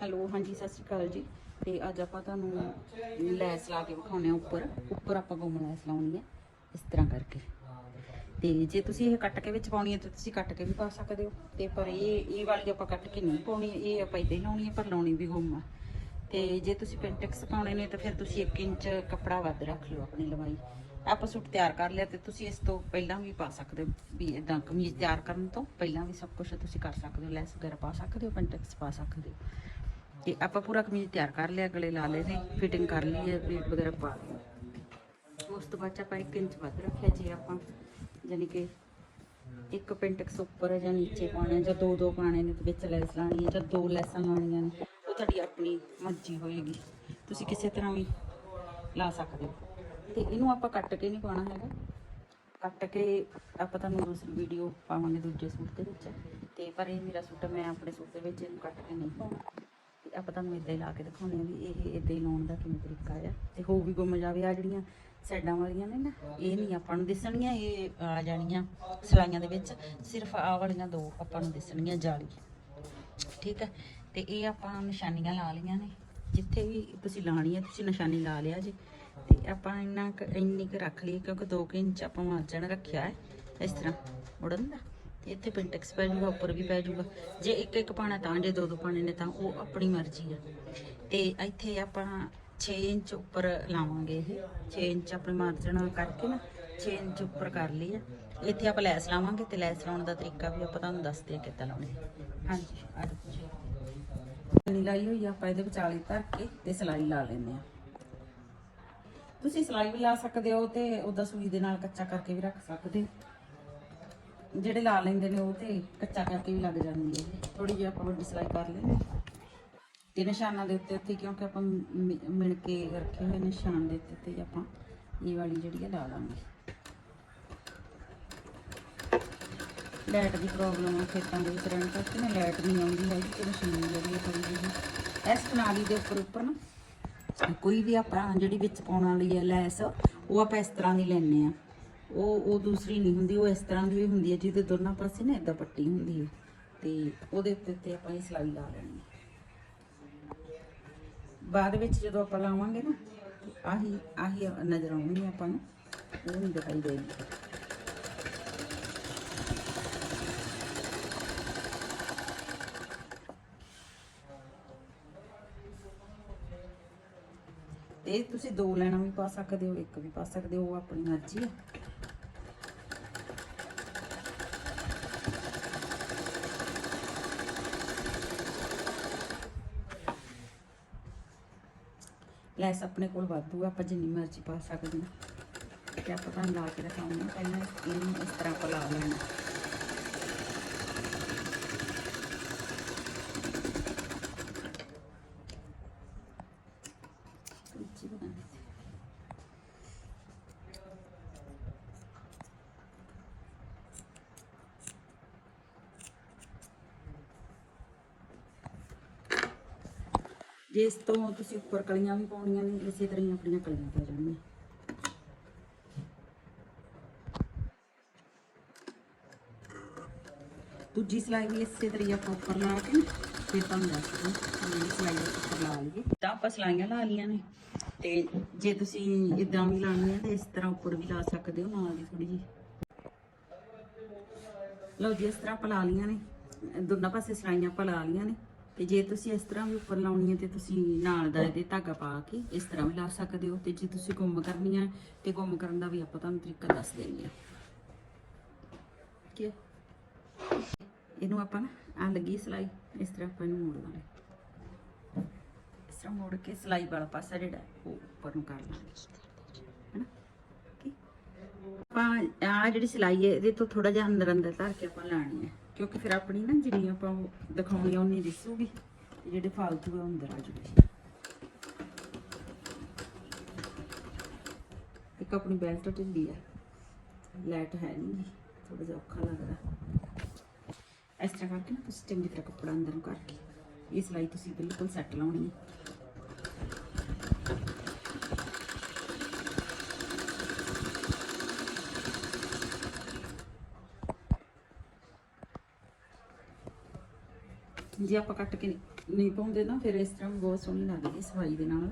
Hello, ਹਾਂਜੀ, ਸਤਿ ਸ਼੍ਰੀ ਅਕਾਲ ਜੀ। ਤੇ ਅੱਜ ਆਪਾਂ ਤੁਹਾਨੂੰ ਲੈਸ ਲਾ ਕੇ ਵਿਖਾਉਣੇ ਆ ਉੱਪਰ। ਉੱਪਰ ਆਪਾਂ ਗੁੰਮ ਲੈਸ ਲਾਉਣੀ ਹੈ, ਇਸ ਤਰ੍ਹਾਂ ਕਰਕੇ। ਤੇ ਜੇ ਤੁਸੀਂ ਇਹ ਕੱਟ ਕੇ ਵਿੱਚ ਪਾਉਣੀ ਹੈ, ਤਾਂ ਤੁਸੀਂ ਕੱਟ ਕੇ ਵੀ ਪਾ ਸਕਦੇ ਹੋ। ਤੇ ਪਰ ਇਹ ਇਹ ਵਾਲੀ ਆਪਾਂ ਕੱਟ ਕੇ ਨਹੀਂ ਪਾਉਣੀ, ਇਹ ਆਪਾਂ ਇਦਾਂ ਹੀ ਲਾਉਣੀ ਹੈ, ਪਰ ਲਾਉਣੀ ਵੀ ਗੁੰਮ ਆ। ਤੇ ਜੇ ਤੁਸੀਂ ਪਿੰਟੈਕਸ ਪਾਉਣੇ ਨੇ, ਤਾਂ ਫਿਰ ਤੁਸੀਂ 1 ਇੰਚ ਕੱਪੜਾ ਵੱਧ ਰੱਖ ਲਿਓ ਆਪਣੀ ਲੰਬਾਈ ਆਪਾਂ ਸੂਟ ਤਿਆਰ ਕਰ ਲਿਆ ਤੇ ਤੁਸੀਂ ਇਸ ਤੋਂ ਪਹਿਲਾਂ ਵੀ ਪਾ ਸਕਦੇ ਹੋ, ਵੀ ਇਦਾਂ ਕਮੀਜ਼ ਤਿਆਰ ਕਰਨ ਤੋਂ ਪਹਿਲਾਂ ਵੀ ਸਭ ਕੁਝ ਤੁਸੀਂ ਕਰ ਸਕਦੇ ਹੋ, ਲੈਸ ਵਗੈਰਾ ਪਾ ਸਕਦੇ ਹੋ ਪੈਂਟੈਕਸ ਪਾ ਸਕਦੇ ਹੋ। ਤੇ ਆਪਾਂ ਪੂਰਾ ਕਮੀਜ਼ ਤਿਆਰ ਕਰ ਲਿਆ, ਗਲੇ ਲਾ ਲਏ ਨੇ ਫਿਟਿੰਗ ਕਰ ਲਈ ਹੈ ਪਲੇਟ ਵਗੈਰਾ ਪਾ ਲਈ ਉਸ ਤੋਂ ਬਾਅਦ 'ਚ ਆਪਾਂ 1 ਇੰਚ ਵੱਧ ਰੱਖਿਆ ਜੇ ਆਪਾਂ ਯਾਨੀ ਕਿ ਇੱਕ ਪਿੰਟੈਕਸ ਉੱਪਰ ਜਾਂ ਨੀਚੇ ਪਾਉਣਾ, ਜਾਂ ਦੋ ਦੋ ਪਾਣੇ ਨੇ ਤੇ ਵਿੱਚ ਲੈਸ ਲਾਣੀ ਹੈ, ਜਾਂ ਦੋ ਲੈਸਾਂ ਲਾਉਣੀਆਂ ਨੇ, ਉਹ ਤੁਹਾਡੀ ਆਪਣੀ ਮਰਜ਼ੀ ਹੋਏਗੀ। ਤੁਸੀਂ ਕਿਸੇ ਤਰ੍ਹਾਂ ਵੀ ਲਾ ਸਕਦੇ ਹੋ। ਤੇ ਇਹਨੂੰ ਆਪਾਂ ਕੱਟ ਕੇ ਨਹੀਂ ਪਾਉਣਾ ਹੈਗਾ। ਕੱਟ ਕੇ ਆਪਾਂ ਤੁਹਾਨੂੰ ਦੂਸਰੀ ਵੀਡੀਓ ਪਾਵਾਂਗੇ ਦੂਜੇ ਸੂਟ ਦੇ ਵਿੱਚ। ਤੇ ਪਰ ਇਹ ਮੇਰਾ ਸੂਟ ਮੈਂ ਆਪਣੇ ਸੂਟ ਦੇ ਵਿੱਚ ਇਹਨੂੰ ਕੱਟ ਕੇ ਨਹੀਂ ਪਾਉਣਾ। ਆਪਾਂ ਤੁਹਾਨੂੰ ਇਦਾਂ ਹੀ ਲਾ ਕੇ ਦਿਖਾਉਂਦੇ ਆ ਵੀ ਇਹ ਇਦਾਂ ਹੀ ਲਾਉਣ ਦਾ ਕਿਵੇਂ ਤਰੀਕਾ ਆ। ਤੇ ਹੋ ਵੀ ਗੁੰਮ ਜਾਵੇ, ਆ ਜਿਹੜੀਆਂ ਸਾਈਡਾਂ ਵਾਲੀਆਂ ਨੇ ਨਾ, ਇਹ ਨਹੀਂ ਆਪਾਂ ਨੂੰ ਦਿਸਣਗੀਆਂ ਇਹ ਆ ਜਾਣੀਆਂ ਸਲਾਈਆਂ ਦੇ ਵਿੱਚ। ਸਿਰਫ ਆਹ ਵਾਲੀਆਂ ਦੋ ਆਪਾਂ ਨੂੰ ਦਿਸਣਗੀਆਂ ਜਾਲੀ। ਠੀਕ ਹੈ ਤੇ ਇਹ ਆਪਾਂ ਨਿਸ਼ਾਨੀਆਂ ਲਾ ਲਈਆਂ ਨੇ। ਜਿੱਥੇ ਵੀ ਤੁਸੀਂ ਲਾਣੀ ਹੈ ਤੁਸੀਂ ਨਿਸ਼ਾਨੀ ਲਾ ਲਿਆ ਜੀ। ਤੇ ਆਪਾਂ ਇੰਨਾ ਕੁ- ਇੰਨੀ ਕੁ ਰੱਖ ਲਈ, ਕਿਉਂਕਿ 2 ਇੰਚ ਆਪਾਂ ਮਾਰਜਨ ਰੱਖਿਆ ਹੈ। ਇਸ ਤਰ੍ਹਾਂ। ਉੜਨ ਦਾ। ਇੱਥੇ ਪਿੰਟੈਕਸ ਪੈ ਜਾਊਗਾ ਉੱਪਰ ਵੀ ਪੈ ਜਾਊਗਾ ਜੇ ਇੱਕ ਇੱਕ ਪਾਣਾ ਤਾਂ ਜੇ ਦੋ ਦੋ ਪਾਣੇ ਨੇ ਤਾਂ ਉਹ ਆਪਣੀ ਮਰਜ਼ੀ ਆ। ਤੇ ਇੱਥੇ ਆਪਾਂ 6 ਇੰਚ ਉੱਪਰ ਲਾਵਾਂਗੇ ਇਹ। 6 ਇੰਚ ਆਪਣੇ ਮਾਰਜਨ ਕਰਕੇ ਨਾ 6 ਇੰਚ ਉੱਪਰ ਕਰ ਲਈ ਆ। ਇੱਥੇ ਆਪਾਂ ਲੈਸ ਲਾਵਾਂਗੇ ਤੇ ਲੈਸ ਲਾਉਣ ਦਾ ਤਰੀਕਾ ਵੀ ਆਪਾਂ ਤੁਹਾਨੂੰ ਦੱਸਦੇ ਆ ਕਿੱਦਾਂ ਲਾਉਣੀ। ਹਾਂਜੀ ਆ ਜਾਓ ਲਾਈ ਹੋਈ ਆ, ਆਪਾਂ ਇਹਦੇ ਵਿਚਾਲੇ ਧਰ ਕੇ ਤੇ ਸਲਾਈ ਲਾ ਲੈਂਦੇ ਆ। ਤੁਸੀਂ ਸਲਾਈ ਵੀ ਲਾ ਸਕਦੇ ਹੋ ਤੇ ਉਹਦਾ ਸੂਈ ਦੇ ਨਾਲ ਕੱਚਾ ਕਰਕੇ ਵੀ ਰੱਖ ਸਕਦੇ ਹੋ। ਜਿਹੜੇ ਲਾ ਲੈਂਦੇ ਨੇ ਉਹ ਤੇ ਕੱਚਾ ਕਰਕੇ ਵੀ ਲੱਗ ਜਾਂਦੀ ਹੈ ਥੋੜੀ ਜਿਹੀ ਆਪਾਂ ਵੱਡੀ ਸਲਾਈ ਕਰ ਲੈਂਦੇ ਹਾਂ। ਤੇ ਨਿਸ਼ਾਨਾਂ ਦੇ ਉੱਤੇ ਉੱਤੇ ਕਿਉਂਕਿ ਆਪਾਂ ਮਿ- ਮਿਣ ਕੇ ਰੱਖੇ ਹੋਏ ਨਿਸ਼ਾਨ ਦੇ ਉੱਤੇ ਤੇ ਆਪਾਂ ਇਹ ਵਾਲੀ ਜਿਹੜੀ ਹੈ ਲਾ ਲਾਂਗੇ। ਲਾਈਟ ਦੀ ਪ੍ਰੋਬਲਮ ਹੈ ਖੇਤਾਂ ਦੇ ਵਿੱਚ ਰਹਿਣ ਕਰਕੇ ਨਾ ਲਾਈਟ ਨਹੀਂ ਆਉਂਦੀ ਹੈਗੀ ਤੇ ਮਸ਼ੀਨ ਜਿਹੜੀ ਹੈ ਥੋੜੀ ਜਿਹੀ। ਇਸ ਪ੍ਰਣਾਲੀ ਦੇ ਉੱਪਰ ਉੱਪਰ ਨਾ ਕੋਈ ਵੀ ਆਪਾਂ ਜਿਹੜੀ ਵਿੱਚ ਪਾਉਣ ਵਾਲੀ ਹੈ ਲੈਸ, ਉਹ ਆਪਾਂ ਇਸ ਤਰ੍ਹਾਂ ਦੀ ਲੈਣੇ ਆ ਉਹ ਉਹ ਦੂਸਰੀ ਨਹੀਂ ਹੁੰਦੀ, ਉਹ ਇਸ ਤਰ੍ਹਾਂ ਦੀ ਵੀ ਹੁੰਦੀ ਹੈ ਜਿਹਦੇ ਦੋਨਾਂ ਪਾਸੇ ਨਾ ਇਦਾਂ ਪੱਟੀ ਹੁੰਦੀ ਹੈ ਤੇ ਉਹਦੇ ਉੱਤੇ ਤੇ ਆਪਾਂ ਇਹ ਸਲਾਈ ਲਾ ਲੈਣੀ ਹੈ। ਬਾਅਦ ਵਿੱਚ ਜਦੋਂ ਆਪਾਂ ਲਾਵਾਂਗੇ ਨਾ, ਆਹੀ ਆਹੀ ਨਜ਼ਰ ਆਉਣਗੇ ਆਪਾਂ ਨੂੰ, ਉਹ ਨਹੀਂ ਦਿਖਾਈ ਦੇਗੀ ਤੇ ਤੁਸੀਂ ਦੋ ਲੈਣਾ ਵੀ ਪਾ ਸਕਦੇ ਹੋ, ਇੱਕ ਵੀ ਪਾ ਸਕਦੇ ਹੋ, ਉਹ ਆਪਣੀ ਮਰਜ਼ੀ ਹੈ। ਲੈਸ ਆਪਣੇ ਕੋਲ ਵਾਧੂ ਆ, ਆਪਾਂ ਜਿੰਨੀ ਮਰਜ਼ੀ ਪਾ ਸਕਦੇ ਹਾਂ। ਤੇ ਆਪਾਂ ਤਾਂ ਲਾ ਕੇ ਰਖਾਉਂਦੇ ਹਾਂ, ਪਹਿਲਾਂ ਇਹਨੂੰ ਇਸ ਤਰ੍ਹਾਂ ਆਪਾਂ ਲਾ ਲੈਣਾ ਉੱਚੀ ਬਣਾ ਦਿੱਤੀ। ਜੇ ਇਸ ਤੋਂ ਤੁਸੀਂ ਉੱਪਰ ਕਲੀਆਂ ਵੀ ਪਾਉਣੀਆਂ ਨੇ, ਇਸੇ ਤਰ੍ਹਾਂ ਹੀ ਆਪਣੀਆਂ ਕਲੀਆਂ ਪਾ ਜਾਣਗੀਆਂ। ਦੂਜੀ ਸਲਾਈ ਵੀ ਇਸੇ ਤਰ੍ਹਾਂ ਹੀ ਆਪਾਂ ਉੱਪਰ ਲਾ ਕੇ ਫਿਰ ਤੁਹਾਨੂੰ ਦੱਸ ਹਾਂ ਸਲਾਈ ਉੱਪਰ ਲਾ ਲਈਏ। ਤਾਂ ਆਪਾਂ ਸਲਾਈਆਂ ਲਾ ਲੀਆਂ ਨੇ, ਤੇ ਜੇ ਤੁਸੀਂ ਇਦਾਂ ਵੀ ਲਾਣੀ ਹੈ, ਤੇ ਇਸ ਤਰ੍ਹਾਂ ਉੱਪਰ ਵੀ ਲਾ ਸਕਦੇ ਹੋ, ਨਾਲ ਦੀ ਥੋੜੀ ਜੀ ਲਓ ਜੀ, ਇਸ ਤਰ੍ਹਾਂ ਆਪਾਂ ਲਾ ਲੀਆਂ ਨੇ, ਦੋਨਾਂ ਪਾਸੇ ਸਲਾਈਆਂ ਆਪਾਂ ਲਾ ਲੀਆਂ ਨੇ। ਤੇ ਜੇ ਤੁਸੀਂ ਇਸ ਤਰ੍ਹਾਂ ਵੀ ਉੱਪਰ ਲਾਉਣੀ ਹੈ ਤੇ ਤੁਸੀਂ ਨਾਲ ਦਾ ਇਹਦੇ ਧਾਗਾ ਪਾ ਕੇ ਇਸ ਤਰ੍ਹਾਂ ਵੀ ਲਾ ਸਕਦੇ ਹੋ ਤੇ ਜੇ ਤੁਸੀਂ ਗੁੰਮ ਕਰਨੀ ਹੈ ਤੇ ਗੁੰਮ ਕਰਨ ਦਾ ਵੀ ਆਪਾਂ ਤੁਹਾਨੂੰ ਤਰੀਕਾ ਦੱਸ ਦੇਣੀ ਹੈ। ਠੀਕ ਹੈ? ਇਹਨੂੰ ਆਪਾਂ ਨਾ ਆ ਲੱਗੀ ਸਲਾਈ, ਇਸ ਤਰ੍ਹਾਂ ਆਪਾਂ ਇਹਨੂੰ ਮੋੜ ਲਾਂਗੇ। ਇਸ ਤਰ੍ਹਾਂ ਮੋੜ ਕੇ ਸਲਾਈ ਵਾਲਾ ਪਾਸਾ ਜਿਹੜਾ ਉਹ ਉੱਪਰ ਨੂੰ ਕਰ ਲਾਂਗੇ। ਹੈਨਾ? ਕੀ ਆਪਾਂ ਆ ਜਿਹੜੀ ਸਲਾਈ ਹੈ, ਇਹਦੇ ਤੋਂ ਥੋੜਾ ਜਿਹਾ ਅੰਦਰ ਅੰਦਰ ਧਰ ਕੇ ਆਪਾਂ ਲਾਣੀ ਹੈ। ਕਿਉਂਕਿ ਫਿਰ ਆਪਣੀ ਨਾ ਜਿੰਨੀ ਆਪਾਂ ਉਹ ਦਿਖਾਉਣੀ ਆ ਉਨੀ ਦਿਸੂਗੀ। ਜਿਹੜੇ ਫਾਲਤੂ ਆ ਅੰਦਰ ਆ ਜੂਗੀ ਇੱਕ ਆਪਣੀ ਬੈਲਟ ਢਿੱਲੀ ਆ। ਲਾਈਟ ਹੈ ਨਹੀਂ ਥੋੜਾ ਜਿਹਾ ਔਖਾ ਲੱਗਦਾ ਇਸ ਤਰ੍ਹਾਂ ਕਰਕੇ ਨਾ ਤੁਸੀਂ ਚੰਗੀ ਤਰ੍ਹਾਂ ਕੱਪੜਾ ਅੰਦਰ ਨੂੰ ਕਰਕੇ ਇਹ ਸਿਲਾਈ ਤੁਸੀਂ ਬਿਲਕੁਲ ਸੈੱਟ ਲਾਉਣੀ ਹੈ ਜੇ ਆਪਾਂ ਕੱਟ ਕੇ ਨਹੀਂ ਪਾਉਂਦੇ ਨਾ, ਫਿਰ ਇਸ ਤਰ੍ਹਾਂ ਵੀ ਬਹੁਤ ਸੋਹਣੀ ਲੱਗਦੀ ਹੈ ਸਵਾਈ ਦੇ ਨਾਲ।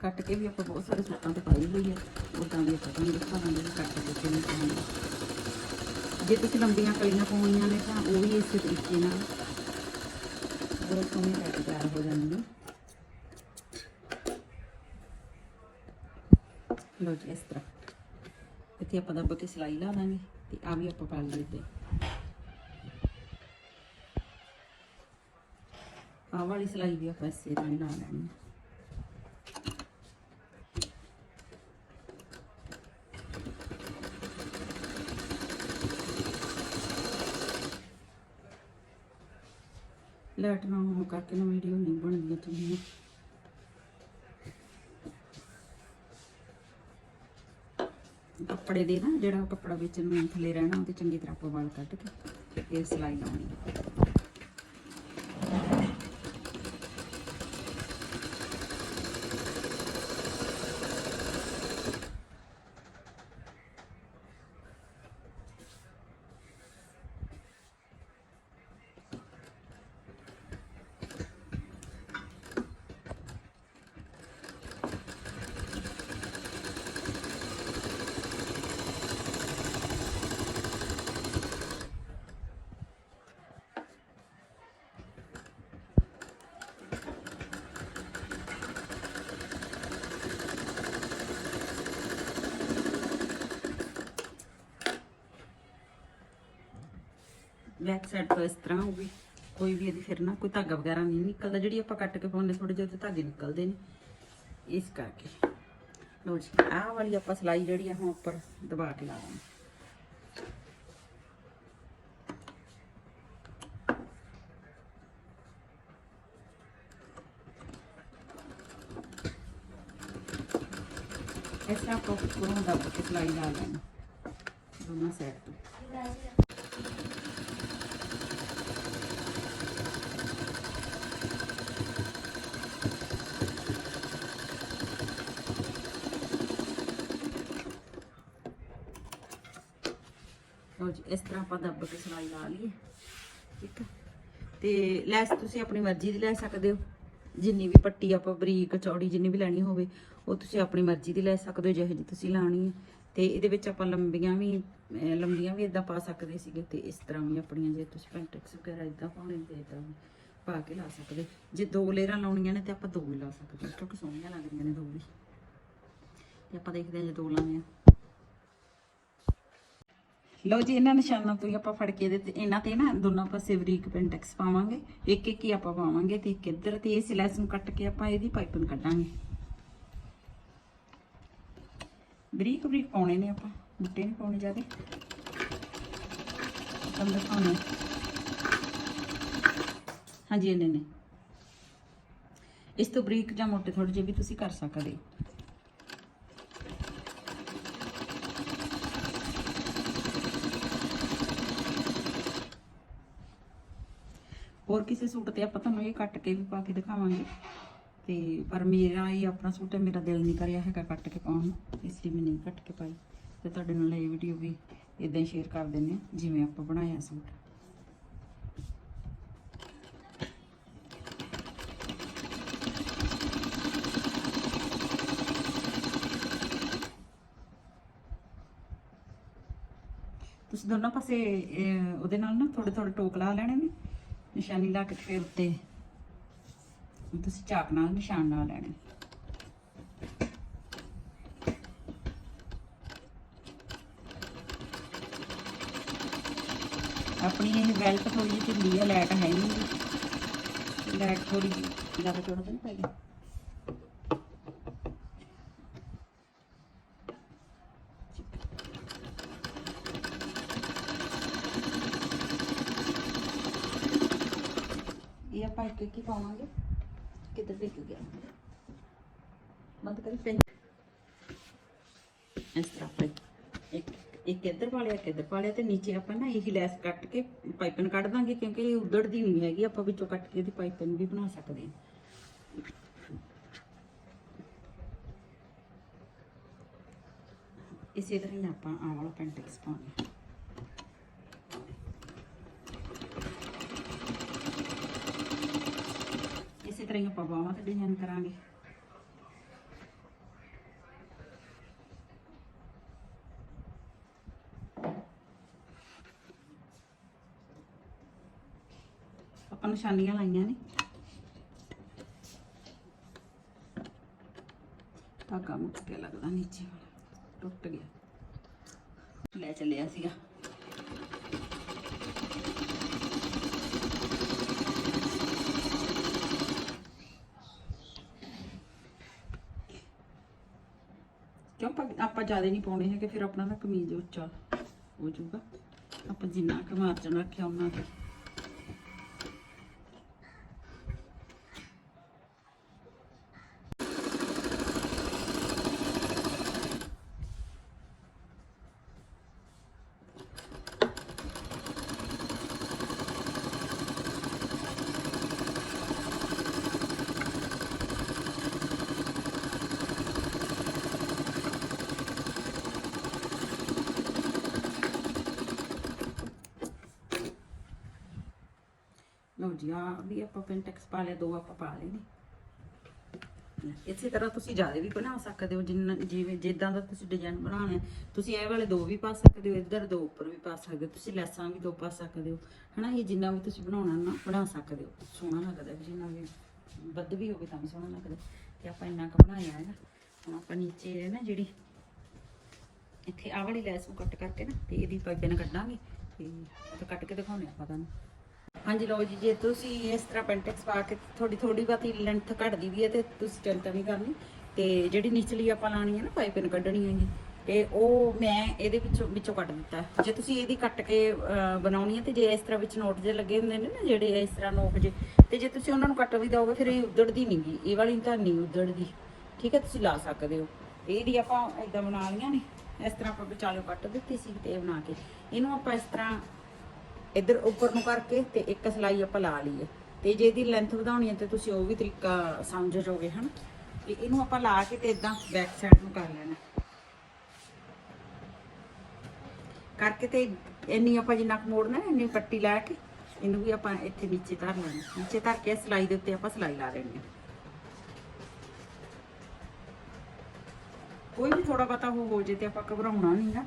ਕੱਟ ਕੇ ਵੀ ਆਪਾਂ ਬਹੁਤ ਸਾਰੇ ਸੂਟਾਂ ਤੇ ਪਾਈ ਹੋਈ ਹੈ। ਉਦਾਂ ਵੀ ਆਪਾਂ ਤੁਹਾਨੂੰ ਦਿਖਾਵਾਂਗੇ ਵੀ ਕੱਟ ਕੇ ਕਿਵੇਂ ਪਾਉਣੀ ਜੇ ਤੁਸੀਂ ਲੰਬੀਆਂ ਕਲੀਆਂ ਪਾਉਣੀਆਂ ਨੇ ਤਾਂ ਉਹ ਵੀ ਇਸੇ ਤਰੀਕੇ ਨਾਲ ਬਹੁਤ ਸੋਹਣੀ ਕੱਟ ਤਿਆਰ ਹੋ ਜਾਂਦੀ ਹੈ। ਲੋ ਜੀ, ਇਸ ਤਰ੍ਹਾਂ। ਇੱਥੇ ਆਪਾਂ ਦੱਬ ਕੇ ਸਿਲਾਈ ਲਾ ਦਾਂਗੇ ਤੇ ਆ ਵੀ ਆਪਾਂ ਪਾ ਲਈਏ ਤੇ ਆਹ ਵਾਲੀ ਸਿਲਾਈ ਵੀ ਆਪਾਂ ਇਸੇ ਤਰ੍ਹਾਂ ਹੀ ਲਾ ਲੈਣੀ ਹੈ ਨਾ ਹੋਣ ਕਰਕੇ ਨਾ ਵੀਡੀਓ ਨਹੀਂ ਬਣਦੀ ਤੁਹਾਨੂੰ ਕੱਪੜੇ ਦੇ ਨਾ, ਜਿਹੜਾ ਕੱਪੜਾ ਵਿੱਚ ਨੂੰ ਥੱਲੇ ਰਹਿਣਾ ਉਹਦੇ ਚੰਗੀ ਤਰ੍ਹਾਂ ਆਪਾਂ ਵਾਲ ਕੱਢ ਕੇ ਇਹ ਸਿਲਾਈ ਲਾਉਣੀ। ਬੈਕ ਸਾਈਡ ਤੋਂ ਇਸ ਤਰ੍ਹਾਂ ਹੋਊਗੀ। ਕੋਈ ਵੀ ਇਹਦੀ ਫਿਰ ਨਾ ਕੋਈ ਧਾਗਾ ਵਗੈਰਾ ਨਹੀਂ ਨਿਕਲਦਾ। ਜਿਹੜੀ ਆਪਾਂ ਕੱਟ ਕੇ ਪਾਉਂਦੇ ਥੋੜੇ ਜਿਹੇ ਧਾਗੇ ਨਿਕਲਦੇ ਨੇ। ਇਸ ਕਰਕੇ। ਲੋ ਜੀ, ਆਹ ਵਾਲੀ ਆਪਾਂ ਸਲਾਈ ਜਿਹੜੀ ਆ ਹੁਣ ਉੱਪਰ ਦਬਾ ਕੇ ਲਾ ਦਾਂਗੇ ਇਸ ਤਰ੍ਹਾਂ ਆਪਾਂ ਉੱਪਰੋਂ ਦਬ ਕੇ ਸਲਾਈ ਲਾ ਲੈਣੀ ਦੋਨਾਂ ਸਾਈਡ ਤੋਂ। ਲਓ ਜੀ, ਇਸ ਤਰ੍ਹਾਂ ਆਪਾਂ ਦੱਬ ਕੇ ਸਲਾਈ ਲਾ ਲਈਏ। ਠੀਕ ਹੈ ਤੇ ਲੈਸ ਤੁਸੀਂ ਆਪਣੀ ਮਰਜ਼ੀ ਦੀ ਲੈ ਸਕਦੇ ਹੋ। ਜਿੰਨੀ ਵੀ ਪੱਟੀ ਆਪਾਂ ਬਰੀਕ, ਚੌੜੀ ਜਿੰਨੀ ਵੀ ਲੈਣੀ ਹੋਵੇ, ਉਹ ਤੁਸੀਂ ਆਪਣੀ ਮਰਜ਼ੀ ਦੀ ਲੈ ਸਕਦੇ ਹੋ, ਜਿਹੋ ਜਿਹੀ ਤੁਸੀਂ ਲਾਣੀ ਹੈ। ਤੇ ਇਹਦੇ ਵਿੱਚ ਆਪਾਂ ਲੰਬੀਆਂ ਵੀ ਲੰਬੀਆਂ ਵੀ ਇਦਾਂ ਪਾ ਸਕਦੇ ਸੀਗੇ ਤੇ ਇਸ ਤਰ੍ਹਾਂ ਵੀ ਆਪਣੀਆਂ ਜੇ ਤੁਸੀਂ ਪੈਂਟੈਕਸ ਵਗੈਰਾ ਇਦਾਂ ਪਾਉਣੇ ਤੇ ਇਦਾਂ ਪਾ ਕੇ ਲਾ ਸਕਦੇ ਜੇ ਦੋ ਲੇਅਰਾਂ ਲਾਉਣੀਆਂ ਨੇ ਤੇ ਆਪਾਂ ਦੋ ਵੀ ਲਾ ਸਕਦੇ ਹਾਂ, ਕਿਉਂਕਿ ਸੋਹਣੀਆਂ ਲੱਗਦੀਆਂ ਨੇ ਦੋ ਵੀ। ਤੇ ਆਪਾਂ ਦੇਖਦੇ ਹਾਂ ਜੇ ਦੋ ਲਾਉਣੇ ਆ ਲਓ ਜੀ, ਇਹਨਾਂ ਨਿਸ਼ਾਨਾਂ ਤੋਂ ਹੀ ਆਪਾਂ ਫੜ ਕੇ ਇਹਦੇ ਤੇ ਇਹਨਾਂ ਤੇ ਨਾ ਦੋਨਾਂ ਪਾਸੇ ਬਰੀਕ ਪੈਂਟੈਕਸ ਪਾਵਾਂਗੇ। ਇੱਕ ਇੱਕ ਹੀ ਆਪਾਂ ਪਾਵਾਂਗੇ ਤੇ ਇੱਕ ਇੱਧਰ ਤੇ ਇਸ ਲੈਸ ਨੂੰ ਕੱਟ ਕੇ ਆਪਾਂ ਇਹਦੀ ਪਾਈਪਿੰਗ ਕੱਢਾਂਗੇ। ਬਰੀਕ ਬਰੀਕ ਪਾਉਣੇ ਨੇ ਆਪਾਂ ਮੁੱਟੇ ਨਹੀਂ ਪਾਉਣੇ ਜ਼ਿਆਦੇ। ਤੁਹਾਨੂੰ ਦਿਖਾਉਣੇ ਹਾਂਜੀ, ਇਹਨੇ ਨੇ। ਇਸ ਤੋਂ ਬਰੀਕ ਜਾਂ ਮੋਟੇ ਥੋੜੇ ਜਿਹੇ ਵੀ ਤੁਸੀਂ ਕਰ ਸਕਦੇ ਹੋ। ਹੋਰ ਕਿਸੇ ਸੂਟ ਤੇ ਆਪਾਂ ਤੁਹਾਨੂੰ ਇਹ ਕੱਟ ਕੇ ਵੀ ਪਾ ਕੇ ਦਿਖਾਵਾਂਗੇ। ਤੇ ਪਰ ਮੇਰਾ ਇਹ ਆਪਣਾ ਸੂਟ ਹੈ, ਮੇਰਾ ਦਿਲ ਨਹੀਂ ਕਰਿਆ ਹੈਗਾ ਕੱਟ ਕੇ ਪਾਉਣ ਇਸ ਲਈ ਮੈਂ ਨਹੀਂ ਕੱਟ ਕੇ ਪਾਈ। ਤੇ ਤੁਹਾਡੇ ਨਾਲ ਇਹ ਵੀਡੀਓ ਵੀ ਇਦਾਂ ਹੀ ਸ਼ੇਅਰ ਕਰ ਦਿੰਦੇ ਹਾਂ, ਜਿਵੇਂ ਆਪਾਂ ਬਣਾਇਆ ਸੂਟ। ਤੁਸੀਂ ਦੋਨੋਂ ਪਾਸੇ ਉਹਦੇ ਨਾਲ ਨਾ ਥੋੜੇ ਥੋੜੇ ਟੋਕ ਲਾ ਲੈਣੇ ਨੇ। ਨਿਸ਼ਾਨੀ ਲਾ ਕੇ ਫਿਰ ਉੱਤੇ ਤੁਸੀਂ ਚਾਕ ਨਾਲ ਨਿਸ਼ਾਨ ਲਾ ਲੈਣੇ। ਆਪਣੀ ਇਹ ਬੈਲਟ ਥੋੜੀ ਜਿਹੀ ਢਿੱਲੀ ਹੈ ਲਾਈਟ ਹੈ ਨਹੀਂ। ਲਾਈਟ ਥੋੜੀ ਜਿਹੀ ਜ਼ਿਆਦਾ ਚੌੜਾ ਤਾਂ ਨਹੀਂ ਪੈ ਆਪਾਂ ਇੱਕ ਇੱਕ ਹੀ ਪਾਵਾਂਗੇ? ਕਿੱਧਰ ਡਿੱਗ ਗਿਆ ਬੰਦ ਕਰੀ। ਪੈ ਇਸ ਤਰ੍ਹਾਂ ਆਪਾਂ ਇੱਕ ਇੱਕ ਇੱਧਰ ਪਾ ਲਿਆ, ਇੱਕ ਇੱਧਰ ਪਾ ਲਿਆ ਤੇ ਨੀਚੇ ਆਪਾਂ ਨਾ ਇਹੀ ਲੈਸ ਕੱਟ ਕੇ ਪਾਈਪਨ ਕੱਢ ਦਾਂਗੇ ਕਿਉਂਕਿ ਇਹ ਉਧੜਦੀ ਨਹੀਂ ਹੈਗੀ, ਆਪਾਂ ਵਿੱਚੋਂ ਕੱਟ ਕੇ ਇਹਦੀ ਪਾਈਪਨ ਵੀ ਬਣਾ ਸਕਦੇ ਹਾਂ। ਇਸੇ ਤਰ੍ਹਾਂ ਆਪਾਂ ਆਹ ਵਾਲਾ ਪੈਂਟੈਕਸ ਪਾਉਣਾ। ਇਸੇ ਆਪਾਂ ਬਾਹਾਂ ਤੇ ਡਿਜ਼ਾਈਨ ਕਰਾਂਗੇ। ਆਪਾਂ ਨਿਸ਼ਾਨੀਆਂ ਲਾਈਆਂ ਨੇ। ਧਾਗਾ ਮੁੱਕ ਕੇ ਲੱਗਦਾ ਨੀਚੇ ਟੁੱਟ ਗਿਆ। ਲੈ ਚੱਲਿਆ ਸੀਗਾ। ਕਿਉਂ ਆਪਾਂ ਆਪਾਂ ਜ਼ਿਆਦਾ ਨਹੀਂ ਪਾਉਣੇ ਹੈਗੇ, ਫਿਰ ਆਪਣਾ ਨਾ ਕਮੀਜ਼ ਉੱਚਾ ਹੋ ਜਾਊਗਾ। ਆਪਾਂ ਜਿੰਨਾ ਕੁ ਮਾਰਜਨ ਰੱਖਿਆ ਉਹਨਾਂ ਤੇ। ਲਓ ਵੀ ਆਪਾਂ ਪਿੰਟੈਕਸ ਪਾ ਲਿਆ, ਦੋ ਆਪਾਂ ਪਾ ਲਏ ਨੇ ਇਸੇ ਤਰ੍ਹਾਂ ਤੁਸੀਂ ਜ਼ਿਆਦਾ ਵੀ ਬਣਾ ਸਕਦੇ ਹੋ, ਜਿੰਨਾ ਜਿਵੇਂ ਜਿੱਦਾਂ ਦਾ ਤੁਸੀਂ ਡਿਜ਼ਾਈਨ ਬਣਾਉਣਾ ਹੈ, ਤੁਸੀਂ ਇਹ ਵਾਲੇ ਦੋ ਵੀ ਪਾ ਸਕਦੇ ਹੋ, ਇੱਧਰ ਦੋ, ਉੱਪਰ ਵੀ ਪਾ ਸਕਦੇ ਹੋ, ਤੁਸੀਂ ਲੈਸਾਂ ਵੀ ਦੋ ਪਾ ਸਕਦੇ ਹੋ, ਹਨਾ? ਇਹ ਜਿੰਨਾ ਵੀ ਤੁਸੀਂ ਬਣਾਉਣਾ ਨਾ, ਬਣਾ ਸਕਦੇ ਹੋ। ਸੋਹਣਾ ਲੱਗਦਾ ਵੀ ਜਿੰਨਾ ਵੀ ਵੱਧ ਵੀ ਹੋਵੇ ਤਾਂ ਵੀ ਸੋਹਣਾ ਲੱਗਦਾ। ਤੇ ਆਪਾਂ ਇੰਨਾ ਕੁ ਬਣਾਇਆ ਹੈ ਨਾ, ਹੁਣ ਆਪਾਂ ਨੀਚੇ ਹੈ ਨਾ ਜਿਹੜੀ, ਇੱਥੇ ਆਹ ਵਾਲੀ ਲੈਸ ਨੂੰ ਕੱਟ ਕਰਕੇ ਨਾ, ਤੇ ਇਹਦੀ ਪਾਈਪਿੰਗ ਕੱਢਾਂਗੇ, ਤੇ ਤੇ ਕੱਟ ਕੇ ਦਿਖਾਉਣੇ ਆਪਾਂ ਤੁਹਾਨੂੰ। ਹਾਂਜੀ ਲਓ ਜੀ, ਜੇ ਤੁਸੀਂ ਇਸ ਤਰ੍ਹਾਂ ਪੈਂਟੈਕਸ ਪਾ ਕੇ ਥੋੜੀ ਥੋੜੀ ਬਾਤੀ ਲੈਂਥ ਘਟਦੀ ਵੀ ਹੈ ਤੇ ਤੁਸੀਂ ਚਿੰਤਾ ਨਹੀਂ ਕਰਨੀ। ਤੇ ਜਿਹੜੀ ਨਿਚਲੀ ਆਪਾਂ ਲਾਣੀ ਹੈ ਨਾ ਪਾਈਪਿੰਗ ਕੱਢਣੀ ਹੈ ਜੀ ਤੇ ਉਹ ਮੈਂ ਇਹਦੇ ਵਿੱਚੋਂ ਵਿੱਚੋਂ ਕੱਟ ਦਿੱਤਾ ਜੇ ਤੁਸੀਂ ਇਹਦੀ ਕੱਟ ਕੇ ਬਣਾਉਣੀ ਹੈ ਤੇ ਜੇ ਇਸ ਤਰ੍ਹਾਂ ਵਿੱਚ ਨੋਟ ਜੇ ਲੱਗੇ ਹੁੰਦੇ ਨੇ ਨਾ, ਜਿਹੜੇ ਇਸ ਤਰ੍ਹਾਂ ਨੋਕ ਜੇ ਤੇ ਜੇ ਤੁਸੀਂ ਉਹਨਾਂ ਨੂੰ ਕੱਟ ਵੀ ਦੋਗੇ ਫਿਰ ਇਹ ਉਧੜਦੀ ਨਹੀਂਗੀ ਇਹ ਵਾਲੀ ਤਾਂ ਨਹੀਂ ਉਧੜਦੀ। ਠੀਕ ਹੈ, ਤੁਸੀਂ ਲਾ ਸਕਦੇ ਹੋ। ਇਹਦੀ ਆਪਾਂ ਇਦਾਂ ਬਣਾ ਲਈਆਂ ਨੇ, ਇਸ ਤਰ੍ਹਾਂ ਆਪਾਂ ਵਿਚਾਲੇ ਕੱਟ ਦਿੱਤੀ ਸੀ ਤੇ ਬਣਾ ਕੇ। ਇਹਨੂੰ ਆਪਾਂ ਇਸ ਤਰ੍ਹਾਂ ਇੱਧਰ ਉੱਪਰ ਨੂੰ ਕਰਕੇ ਤੇ ਇੱਕ ਸਲਾਈ ਆਪਾਂ ਲਾ ਲਈਏ। ਤੇ ਜੇ ਇਹਦੀ ਲੈਂਥ ਵਧਾਉਣੀ ਹੈ ਤੇ ਤੁਸੀਂ ਉਹ ਵੀ ਤਰੀਕਾ ਸਮਝ ਜਾਓਗੇ, ਹਨ? ਤੇ ਇਹਨੂੰ ਆਪਾਂ ਲਾ ਕੇ ਤੇ ਇਦਾਂ ਬੈਕ ਸਾਈਡ ਨੂੰ ਕਰ ਲੈਣਾ। ਕਰਕੇ ਤੇ ਇੰਨੀ ਆਪਾਂ ਜਿੰਨਾ ਕੁ ਮੋੜਨਾ ਇੰਨੀ ਪੱਟੀ ਲਾ ਕੇ ਇਹਨੂੰ ਵੀ ਆਪਾਂ ਇੱਥੇ ਨੀਚੇ ਧਰ ਲੈਣਾ। ਨੀਚੇ ਧਰ ਕੇ ਸਲਾਈ ਦੇ ਉੱਤੇ ਆਪਾਂ ਸਲਾਈ ਲਾ ਦੇਣੀ ਹੈ। ਕੋਈ ਵੀ ਥੋੜਾ ਬਹੁਤਾ ਹੋ ਜੇ ਤੇ ਆਪਾਂ ਘਬਰਾਉਣਾ ਨਹੀਂ ਨਾ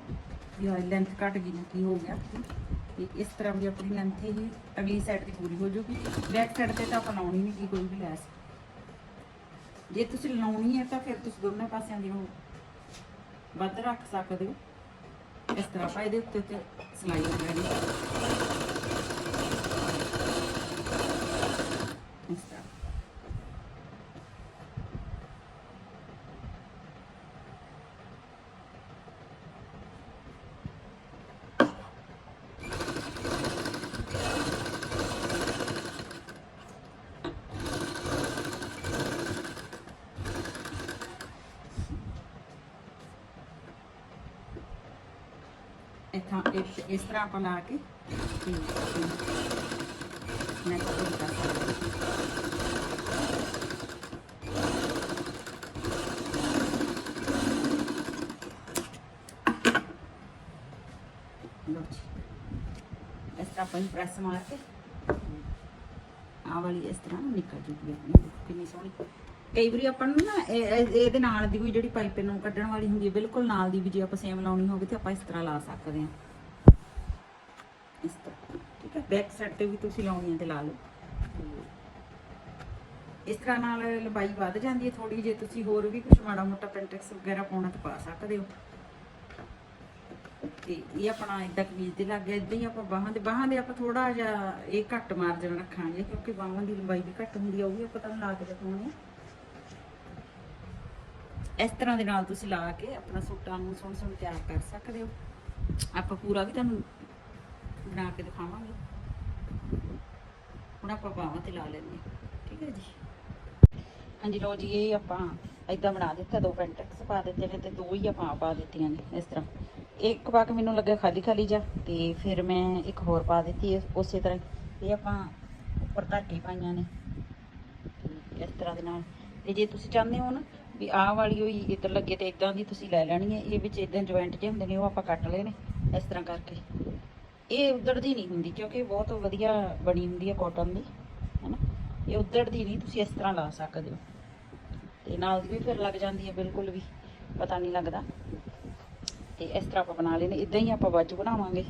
ਵੀ ਲੈਂਥ ਘਟ ਗਈ ਨਾ, ਕੀ ਹੋ ਗਿਆ? ਤੇ ਇਸ ਤਰ੍ਹਾਂ ਵੀ ਆਪਣੀ ਲੈਂਥ ਹੀ ਅਗਲੀ ਸਾਈਡ ਦੀ ਪੂਰੀ ਹੋ ਜਾਊਗੀ। ਬੈਕ ਸਾਈਡ ਤੇ ਤਾਂ ਆਪਾਂ ਲਾਉਣੀ ਨਹੀਂ ਕੀ ਕੋਈ ਵੀ ਲੈਸ। ਜੇ ਤੁਸੀਂ ਲਾਉਣੀ ਹੈ ਤਾਂ ਫਿਰ ਤੁਸੀਂ ਦੋਨਾਂ ਪਾਸਿਆਂ ਦੀ ਉਹ ਵੱਧ ਰੱਖ ਸਕਦੇ ਹੋ। ਇਸ ਤਰ੍ਹਾਂ ਆਪਾਂ ਇਹਦੇ ਉੱਤੇ ਤੇ ਸਲਾਈ ਲਗਾਣੀ ਇਸ ਤਰ੍ਹਾਂ ਇੱਥਾਂ ਇਸ ਇਸ ਤਰ੍ਹਾਂ ਆਪਾਂ ਲਾ ਕੇ ਤੇ ਮੈਂ ਕੋਈ ਕਰ ਸਕਦਾ ਇਸ ਤਰ੍ਹਾਂ ਆਪਾਂ ਪ੍ਰੈਸ ਮਾਰ ਕੇ ਆ ਵਾਲੀ ਇਸ ਤਰ੍ਹਾਂ ਨਿਕਲ ਜੂਗੀ ਆਪਣੀ, ਕਿੰਨੀ ਸੋਹਣੀ। ਕਈ ਵਾਰੀ ਆਪਾਂ ਨੂੰ ਨਾ ਇਹ- ਇਹ- ਇਹਦੇ ਨਾਲ ਦੀ ਕੋਈ ਜਿਹੜੀ ਪਾਈਪ ਨੂੰ ਕੱਢਣ ਵਾਲੀ ਹੁੰਦੀ ਹੈ, ਬਿਲਕੁਲ ਨਾਲ ਦੀ ਵੀ ਜੇ ਆਪਾਂ ਸੇਮ ਲਾਉਣੀ ਹੋਵੇ ਤੇ ਆਪਾਂ ਇਸ ਤਰ੍ਹਾਂ ਲਾ ਸਕਦੇ ਹਾਂ। ਇਸ ਤਰ੍ਹਾਂ, ਠੀਕ ਹੈ? ਬੈਕ ਸਾਈਡ ਤੇ ਵੀ ਤੁਸੀਂ ਲਾਉਣੀ ਹੈ ਤੇ ਲਾ ਲਓ। ਇਸ ਤਰ੍ਹਾਂ ਨਾਲ ਲੰਬਾਈ ਵੱਧ ਜਾਂਦੀ ਹੈ ਥੋੜੀ ਜੇ ਤੁਸੀਂ ਹੋਰ ਵੀ ਕੁਝ ਮਾੜਾ ਮੋਟਾ ਪੈਂਟੈਕਸ ਵਗੈਰਾ ਪਾਉਣਾ ਤਾਂ ਪਾ ਸਕਦੇ ਹੋ। ਤੇ ਇਹ ਆਪਣਾ ਇਦਾਂ ਕਮੀਜ਼ ਦੇ ਲੱਗ ਗਿਆ ਇਦਾਂ ਹੀ ਆਪਾਂ ਬਾਹਾਂ ਦੇ ਬਾਹਾਂ ਦੇ ਆਪਾਂ ਥੋੜਾ ਜਿਹਾ ਇਹ ਘੱਟ ਮਾਰਜਨ ਰੱਖਾਂਗੇ, ਕਿਉਂਕਿ ਬਾਹਾਂ ਦੀ ਲੰਬਾਈ ਵੀ ਘੱਟ ਹੁੰਦੀ ਆ, ਉਹ ਵੀ ਆਪਾਂ ਤੁਹਾਨੂੰ ਲਾ ਕੇ ਦਿਖਾਉਣੀ ਆ। ਇਸ ਤਰ੍ਹਾਂ ਦੇ ਨਾਲ ਤੁਸੀਂ ਲਾ ਕੇ ਆਪਣਾ ਸੂਟਾਂ ਨੂੰ ਸੋਹਣ ਸੋਹਣ ਤਿਆਰ ਕਰ ਸਕਦੇ ਹੋ। ਆਪਾਂ ਪੂਰਾ ਵੀ ਤੁਹਾਨੂੰ ਬਣਾ ਕੇ ਦਿਖਾਵਾਂਗੇ। ਹੁਣ ਆਪਾਂ ਬਾਹਾਂ ਤੇ ਲਾ ਲੈਂਦੇ ਠੀਕ ਹੈ ਜੀ? ਹਾਂਜੀ ਲੋ ਜੀ, ਇਹ ਆਪਾਂ ਇਦਾਂ ਬਣਾ ਦਿੱਤਾ, ਦੋ ਪੈਂਟੈਕਸ ਪਾ ਦਿੱਤੇ ਨੇ ਤੇ ਦੋ ਹੀ ਆਪਾਂ ਪਾ ਦਿੱਤੀਆਂ ਨੇ ਇਸ ਤਰ੍ਹਾਂ। ਇੱਕ ਪਾ ਕੇ ਮੈਨੂੰ ਲੱਗਿਆ ਖਾਲੀ ਖਾਲੀ ਜਾ ਤੇ ਫਿਰ ਮੈਂ ਇੱਕ ਹੋਰ ਪਾ ਦਿੱਤੀ ਉਸੇ ਤਰ੍ਹਾਂ ਹੀ। ਇਹ ਆਪਾਂ ਉੱਪਰ ਧਾਗੇ ਪਾਈਆਂ ਨੇ। ਇਸ ਤਰ੍ਹਾਂ ਦੇ ਨਾਲ। ਤੇ ਜੇ ਤੁਸੀਂ ਚਾਹੁੰਦੇ ਹੋ ਨਾ ਵੀ ਆਹ ਵਾਲੀ ਹੋਈ, ਇੱਧਰ ਲੱਗੇ ਤੇ ਇਦਾਂ ਦੀ ਤੁਸੀਂ ਲੈ ਲੈਣੀ ਹੈ। ਇਹ ਵਿੱਚ ਇਦਾਂ ਜੁਆਇੰਟ ਜਿਹੇ ਹੁੰਦੇ ਨੇ, ਉਹ ਆਪਾਂ ਕੱਟ ਲਏ ਨੇ, ਇਸ ਤਰ੍ਹਾਂ ਕਰਕੇ। ਇਹ ਉਧੜਦੀ ਨਹੀਂ ਹੁੰਦੀ, ਕਿਉਂਕਿ ਬਹੁਤ ਵਧੀਆ ਬਣੀ ਹੁੰਦੀ ਹੈ ਕਾਟਨ ਦੀ, ਹੈਨਾ? ਇਹ ਉਧੜਦੀ ਨਹੀਂ, ਤੁਸੀਂ ਇਸ ਤਰ੍ਹਾਂ ਲਾ ਸਕਦੇ ਹੋ। ਤੇ ਨਾਲ ਦੀ ਵੀ ਫਿਰ ਲੱਗ ਜਾਂਦੀ ਹੈ, ਬਿਲਕੁਲ ਵੀ, ਪਤਾ ਨਹੀਂ ਲੱਗਦਾ। ਤੇ ਇਸ ਤਰ੍ਹਾਂ ਆਪਾਂ ਬਣਾ ਲੈਨੇ ਇਦਾਂ ਹੀ ਆਪਾਂ ਬਾਜੂ ਬਣਾਵਾਂਗੇ।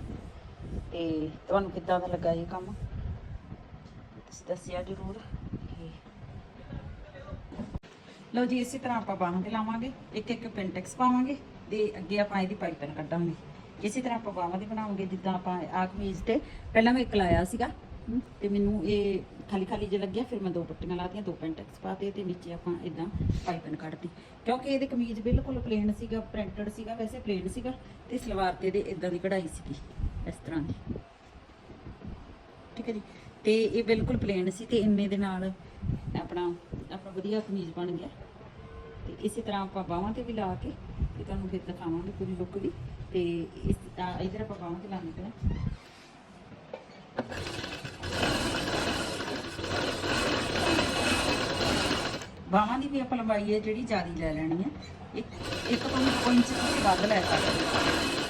ਤੇ ਤੁਹਾਨੂੰ ਕਿੱਦਾਂ ਦਾ ਲੱਗਾ ਇਹ ਕੰਮ? ਤੁਸੀਂ ਦੱਸਿਆ ਜਰੂਰ। ਲਓ ਜੀ ਇਸੇ ਤਰ੍ਹਾਂ ਆਪਾਂ ਬਾਹਾਂ ਤੇ ਲਾਵਾਂਗੇ ਇੱਕ ਇੱਕ ਪਿੰਟੈਕਸ ਪਾਵਾਂਗੇ ਤੇ ਅੱਗੇ ਆਪਾਂ ਇਹਦੀ ਪਾਈਪਨ ਕੱਢਾਂਗੇ। ਇਸੇ ਤਰ੍ਹਾਂ ਆਪਾਂ ਬਾਹਾਂ ਦੇ ਬਣਾਵਾਂਗੇ ਜਿੱਦਾਂ ਆਪਾਂ ਆਹ ਕਮੀਜ਼ ਤੇ ਪਹਿਲਾਂ ਮੈਂ ਇੱਕ ਲਾਇਆ ਸੀਗਾ ਹਮ, ਤੇ ਮੈਨੂੰ ਇਹ ਖਾਲੀ ਖਾਲੀ ਜਿਹਾ ਲੱਗਿਆ ਫਿਰ ਮੈਂ ਦੋ ਪੱਟੀਆਂ ਲਾਤੀਆਂ ਦੋ ਪਿੰਟੈਕਸ ਪਾਤੇ ਤੇ ਨੀਚੇ ਆਪਾਂ ਇਦਾਂ ਪਾਈਪਨ ਕੱਢਤੀ। ਕਿਉਂਕਿ ਇਹਦੇ ਕਮੀਜ਼ ਬਿਲਕੁਲ ਪਲੇਨ ਸੀਗਾ ਪ੍ਰਿੰਟਡ ਸੀਗਾ ਵੈਸੇ ਪਲੇਨ ਸੀਗਾ ਤੇ ਸਲਵਾਰ ਤੇ ਇਹਦੇ ਇਦਾਂ ਦੀ ਕਢਾਈ ਸੀਗੀ ਇਸ ਤਰ੍ਹਾਂ ਦੀ। ਠੀਕ ਹੈ ਜੀ? ਤੇ ਇਹ ਬਿਲਕੁਲ ਪਲੇਨ ਸੀ ਤੇ ਇੰਨੇ ਦੇ ਨਾਲ ਆਪਣਾ ਆਪਣਾ ਵਧੀਆ ਕਮੀਜ਼ ਬਣ ਗਿਆ। ਤੇ ਇਸੇ ਤਰ੍ਹਾਂ ਆਪਾਂ ਬਾਹਾਂ ਤੇ ਵੀ ਲਾ ਕੇ ਤੇ ਤੁਹਾਨੂੰ ਫਿਰ ਦਿਖਾਵਾਂਗੇ ਪੂਰੀ ਲੁੱਕ ਵੀ। ਤੇ ਇਸ ਇਧਰ ਆਪਾਂ ਬਾਹਾਂ ਤੇ ਲਾਣੇ ਪਹਿਲਾਂ ਬਾਹਾਂ ਦੀ ਵੀ ਆਪਾਂ ਲੰਬਾਈ ਹੈ ਜਿਹੜੀ ਜ਼ਿਆਦਾ ਲੈ ਲੈਣੀ ਹੈ। ਇੱਕ ਇੱਕ ਤੋਂ ਕੋਈ ਇੰਚ ਤੁਸੀਂ ਵੱਧ ਲੈ ਸਕਦੇ ਹੋ।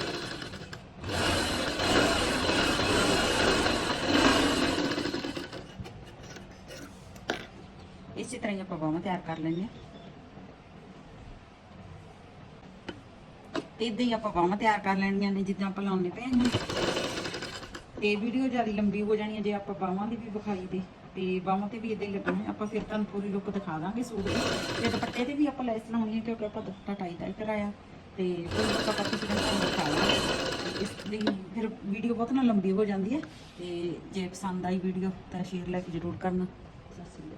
ਇਸੇ ਤਰ੍ਹਾਂ ਹੀ ਆਪਾਂ ਬਾਹਾਂ ਤਿਆਰ ਕਰ ਲੈਂਦੇ ਹਾਂ। ਤੇ ਇਦਾਂ ਹੀ ਆਪਾਂ ਬਾਹਾਂ ਤਿਆਰ ਕਰ ਲੈਣੀਆਂ ਨੇ, ਜਿੱਦਾਂ ਆਪਾਂ ਲਾਉਣੇ ਪਏ ਨੇ ਤੇ ਵੀਡੀਓ ਜ਼ਿਆਦਾ ਲੰਬੀ ਹੋ ਜਾਣੀ ਹੈ ਜੇ ਆਪਾਂ ਬਾਹਾਂ ਦੀ ਵੀ ਵਿਖਾਈ ਦੇ ਤੇ ਬਾਹਾਂ ਤੇ ਵੀ ਇਦਾਂ ਹੀ ਲੱਗਣਾ ਆਪਾਂ ਫਿਰ ਤੁਹਾਨੂੰ ਪੂਰੀ ਲੁੱਕ ਦਿਖਾ ਦਾਂਗੇ ਸੂਟ ਦੀ। ਤੇ ਦੁਪੱਟੇ ਤੇ ਵੀ ਆਪਾਂ ਲੈਸ ਲਾਉਣੀ ਹੈ, ਕਿਉਂਕਿ ਆਪਾਂ ਦੁਪੱਟਾ ਟਾਈ ਟਾਈ ਕਰਾਇਆ। ਤੇ ਕੋਈ ਆਪਾਂ ਕਿਸੇ ਦਿਨ ਤੁਹਾਨੂੰ ਦਿਖਾ ਲਾਂਗੇ। ਇਸ ਲਈ ਫਿਰ ਵੀਡੀਓ ਬਹੁਤ ਨਾ ਲੰਬੀ ਹੋ ਜਾਂਦੀ ਹੈ। ਤੇ ਜੇ ਪਸੰਦ ਆਈ ਵੀਡੀਓ ਤਾਂ ਸ਼ੇਅਰ ਲਾਈਕ ਜ਼ਰੂਰ ਕਰਨਾ। ਸਤਿ ਸ਼੍ਰੀ ਅਕਾਲ।